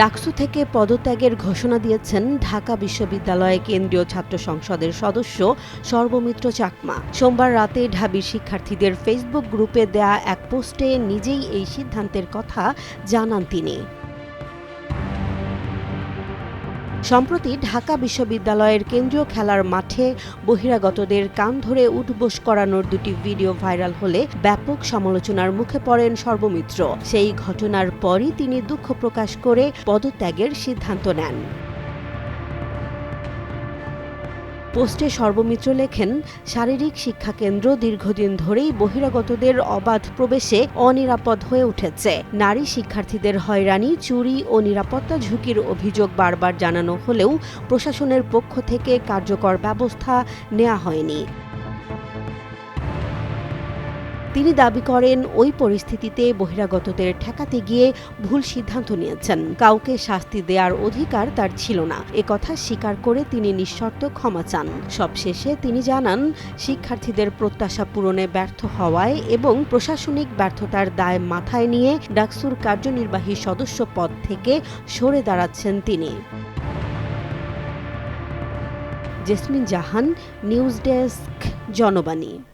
ডাকসু থেকে পদত্যাগের ঘোষণা দিয়েছেন ঢাকা বিশ্ববিদ্যালয়ের কেন্দ্রীয় ছাত্র সংসদের সদস্য সর্বমিত্র চাকমা। সোমবার রাতে ঢাবির শিক্ষার্থীদের ফেসবুক গ্রুপে দেয়া এক পোস্টে নিজেই এই সিদ্ধান্তের কথা জানান তিনি। সম্প্রতি ঢাকা বিশ্ববিদ্যালয়ের কেন্দ্রীয় খেলার মাঠে বহিরাগতদের কান ধরে উঠবোস করানোর দুটি ভিডিও ভাইরাল হলে ব্যাপক সমালোচনার মুখে পড়েন সর্বমিত্র। সেই ঘটনার পরই তিনি দুঃখ প্রকাশ করে পদত্যাগের সিদ্ধান্ত নেন। পোস্টে সর্বমিত্র লেখেন, শারীরিক শিক্ষা কেন্দ্র দীর্ঘদিন ধরেই বহিরাগতদের অবাধ প্রবেশে অনিরাপদ হয়ে উঠেছে। নারী শিক্ষার্থীদের হয়রানি, চুরি ও নিরাপত্তা ঝুঁকির অভিযোগ বারবার জানানো হলেও প্রশাসনের পক্ষ থেকে কার্যকর ব্যবস্থা নেওয়া হয়নি। তিনি দাবি করেন, ওই পরিস্থিতিতে বহিরাগতদের ঠেকাতে গিয়ে ভুল সিদ্ধান্ত নিয়েছেন। কাউকে শাস্তি দেওয়ার অধিকার তার ছিল না। কথা স্বীকার করে তিনি নিঃশর্ত ক্ষমা চান। সবশেষে তিনি জানান, শিক্ষার্থীদের প্রত্যাশা পূরণে ব্যর্থ হওয়ায় এবং প্রশাসনিক ব্যর্থতার দায় মাথায় নিয়ে ডাকসুর কার্যনির্বাহী সদস্য পদ থেকে সরে দাঁড়াচ্ছেন তিনি। Jesmin Jahan, news desk, Janobani.